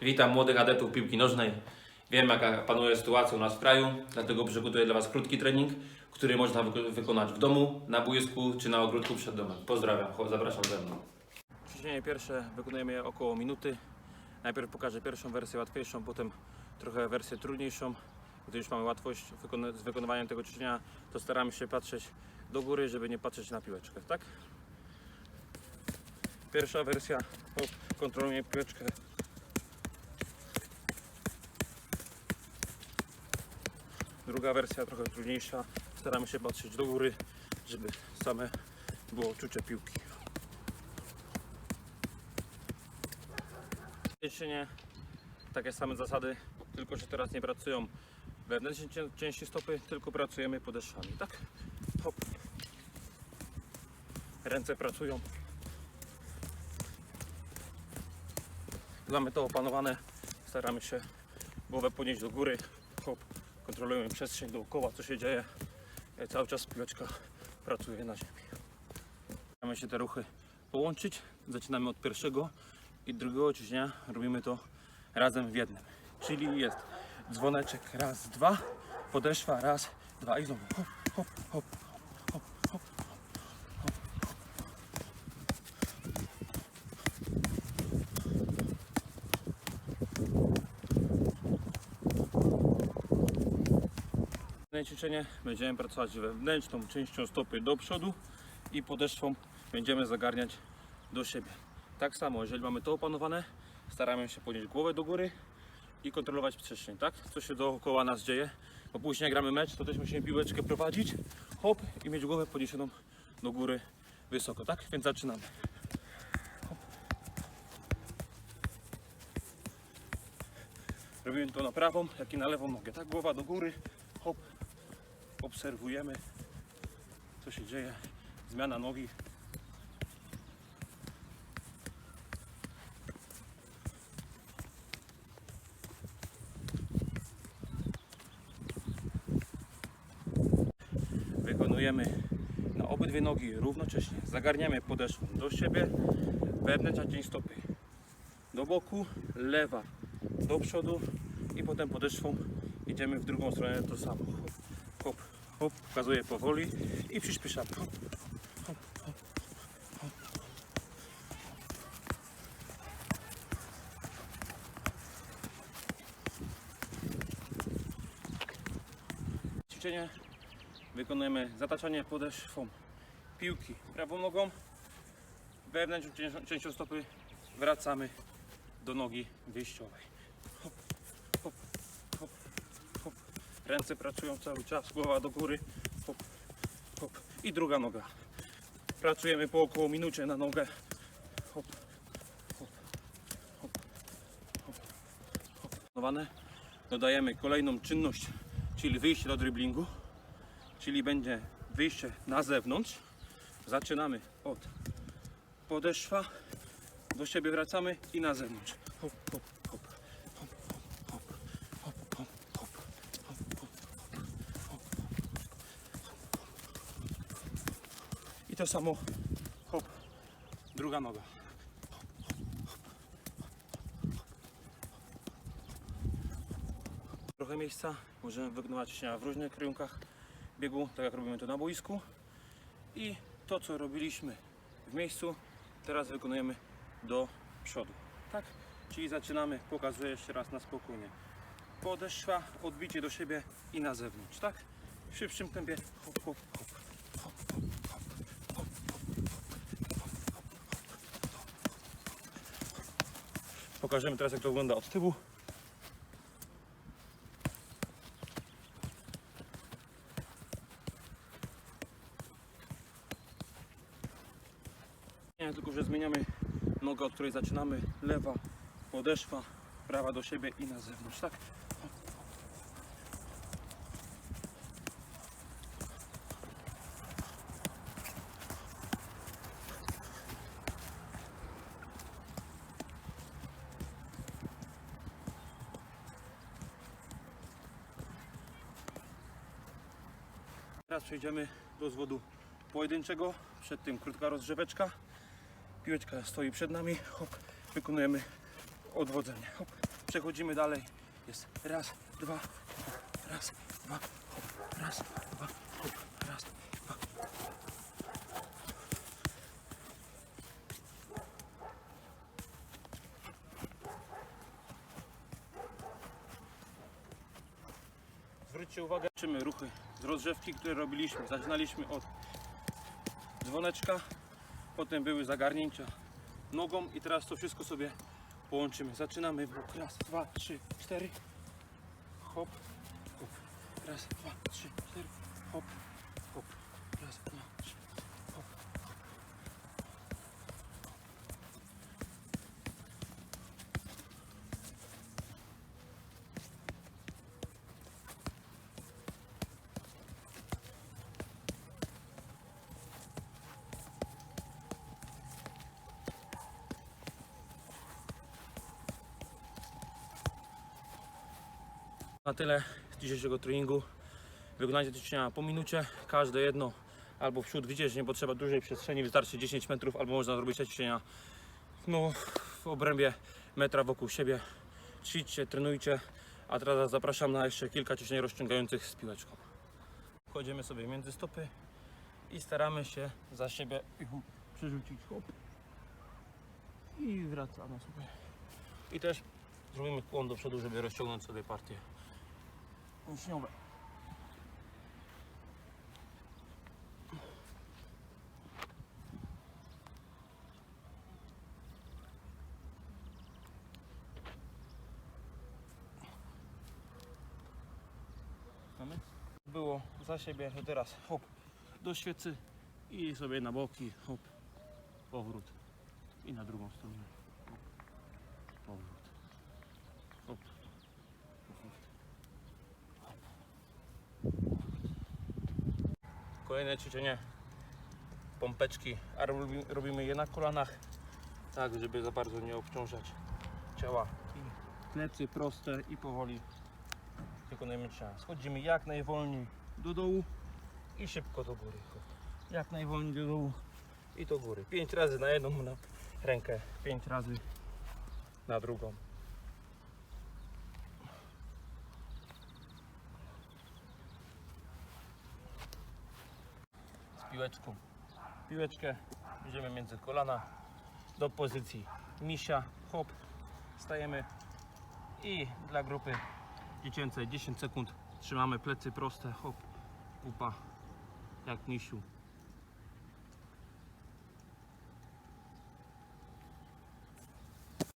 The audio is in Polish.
Witam młodych adeptów piłki nożnej. Wiem jaka panuje sytuacja u nas w kraju, dlatego przygotuję dla Was krótki trening, który można wyko- wykonać w domu, na boisku czy na ogródku przed domem. Pozdrawiam, zapraszam ze mną. Ćwiczenie pierwsze wykonujemy je około minuty. Najpierw pokażę pierwszą wersję łatwiejszą, potem trochę wersję trudniejszą. Gdy już mamy łatwość z wykonywaniem tego ćwiczenia, to staramy się patrzeć do góry, żeby nie patrzeć na piłeczkę, tak? Pierwsza wersja, kontrolujemy piłeczkę Druga wersja trochę trudniejsza. Staramy się patrzeć do góry, żeby same było czucie piłki. Ćwiczenie, takie same zasady, tylko że teraz nie pracują wewnętrzne części stopy, tylko pracujemy podeszwami, tak? Hop. Ręce pracują. Mamy to opanowane, staramy się głowę podnieść do góry, hop, kontrolujemy przestrzeń dookoła, co się dzieje. Cały czas piłeczka pracuje na ziemi. Staramy się te ruchy połączyć. Zaczynamy od pierwszego i drugiego ćwiczenia. Robimy to razem w jednym. Czyli jest dzwoneczek raz, dwa, podeszwa raz, dwa i znowu hop, hop, hop, Kolejne ćwiczenie będziemy pracować wewnętrzną częścią stopy do przodu i podeszwą będziemy zagarniać do siebie. Tak samo, jeżeli mamy to opanowane, staramy się podnieść głowę do góry i kontrolować przestrzeń, tak? Co się dookoła nas dzieje, bo później jak gramy mecz, to też musimy piłeczkę prowadzić, hop i mieć głowę podniesioną do góry wysoko, tak? Więc zaczynamy. Robimy to na prawą, jak i na lewą nogę, tak? Głowa do góry, hop, obserwujemy co się dzieje, zmiana nogi. Wykonujemy na obydwie nogi równocześnie. Zagarniamy podeszwą do siebie, wewnętrzna część stopy do boku, lewa do przodu i potem podeszwą idziemy w drugą stronę to samo. Hop, hop, pokazuję powoli i przyspieszamy. Hop, hop, hop. Ćwiczenie wykonujemy zataczanie podeszwą piłki prawą nogą, wewnętrzną częścią- stopy wracamy do nogi wyjściowej. Hop. Ręce pracują cały czas, głowa do góry. Hop, hop. I druga noga. Pracujemy po około minucie na nogę. Hop, hop, hop, hop, hop. Dodajemy kolejną czynność, czyli wyjście do driblingu. Czyli będzie wyjście na zewnątrz. Zaczynamy od podeszwa. Do siebie wracamy i na zewnątrz. Hop, hop, hop, to samo hop, druga noga. Trochę miejsca, możemy wykonywać ćwiczenia w różnych kierunkach biegu, tak jak robimy to na boisku. I to co robiliśmy w miejscu, teraz wykonujemy do przodu. Tak? Czyli zaczynamy, pokazuję jeszcze raz na spokojnie. Podeszwa, odbicie do siebie i na zewnątrz, tak? W szybszym tempie. Hop, hop. Hop, hop, hop. Hop, hop, hop. Pokażemy teraz jak to wygląda od tyłu. Nie, tylko że zmieniamy nogę, od której zaczynamy. Lewa, podeszwa, prawa do siebie i na zewnątrz, tak? Teraz przejdziemy do zwodu pojedynczego. Przed tym krótka rozgrzeweczka. Piłeczka stoi przed nami. Hop, wykonujemy odwodzenie. Hop, Przechodzimy dalej. Jest raz, dwa, raz, dwa, hop, raz, dwa, hop, raz, Zwróćcie uwagę, czymy ruchy z rozgrzewki, które robiliśmy. Zaczynaliśmy od dzwoneczka, potem były zagarnięcia nogą i teraz to wszystko sobie połączymy. Zaczynamy w bok. Raz, dwa, trzy, cztery. Hop, hop. Raz, dwa, trzy, cztery. Hop, hop. Raz, dwa, trzy. Na tyle z dzisiejszego treningu. Wykonajcie te ćwiczenia po minucie, każde jedno albo wśród widzieć, nie potrzeba dużej przestrzeni, wystarczy 10 metrów, albo można zrobić te ćwiczenia no, w obrębie metra wokół siebie. Ćwiczcie, trenujcie, a teraz zapraszam na jeszcze kilka ćwiczeń rozciągających z piłeczką. Wchodzimy sobie między stopy i staramy się za siebie przerzucić hop i wracamy sobie. I też zrobimy kłon do przodu, żeby rozciągnąć sobie partię mięśniowe. Było za siebie, to teraz hop do świecy i sobie na boki, hop, powrót i na drugą stronę. Hop, powrót. Hop, powrót. Kolejne ćwiczenie pompeczki, a robi- robimy je na kolanach, tak żeby za bardzo nie obciążać ciała. I plecy proste i powoli wykonujemy ćwiczenia. Schodzimy jak najwolniej do dołu i szybko do góry. Jak najwolniej do dołu i do góry. 5 razy na jedną rękę, 5 razy na drugą. Piłeczką. Piłeczkę bierzemy między kolana do pozycji misia, hop, stajemy i dla grupy dziecięcej 10 sekund trzymamy plecy proste, hop, pupa jak misiu.